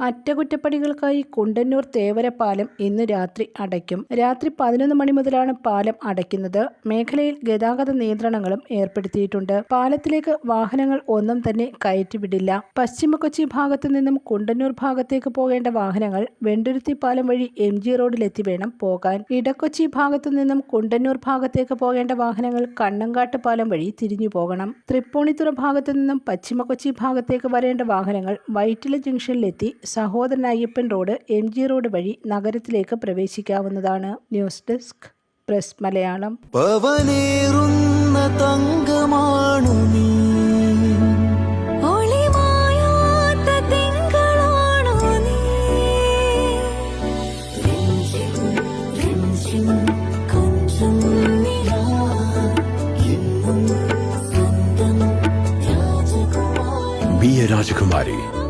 അറ്റകുറ്റപ്പണികൾക്കായി കുണ്ടന്നൂർ തേവര പാലം ഇന്ന് രാത്രി അടയ്ക്കും. രാത്രി പതിനൊന്ന് മണി മുതലാണ് പാലം അടയ്ക്കുന്നത്. മേഖലയിൽ ഗതാഗത നിയന്ത്രണങ്ങളും ഏർപ്പെടുത്തിയിട്ടുണ്ട്. പാലത്തിലേക്ക് വാഹനങ്ങൾ ഒന്നും തന്നെ കയറ്റിവിടില്ല. പശ്ചിമ കൊച്ചി ഭാഗത്തു നിന്നും കുണ്ടന്നൂർ ഭാഗത്തേക്ക് പോകേണ്ട വാഹനങ്ങൾ വെണ്ടുരുത്തി പാലം വഴി എം ജി റോഡിലെത്തി വേണം പോകാൻ. ഇടക്കൊച്ചി ഭാഗത്തു നിന്നും കുണ്ടന്നൂർ ഭാഗത്തേക്ക് പോകേണ്ട വാഹനങ്ങൾ കണ്ണങ്കാട്ട് പാലം വഴി തിരിഞ്ഞു പോകണം. തൃപ്പൂണിത്തുറ ഭാഗത്തു നിന്നും പശ്ചിമ കൊച്ചി ഭാഗത്തേക്ക് വരേണ്ട വാഹനങ്ങൾ Vyttila ജംഗ്ഷനിലെത്തി Sahodaran Ayyappan road M G road വഴി നഗരത്തിലേക്ക് പ്രവേശിക്കാവുന്നതാണ് ന്യൂസ് ഡെസ്ക് പ്രസ് മലയാളം തങ്കമാണു നീ നീ രാജകുമാരി Be a Rajakumari.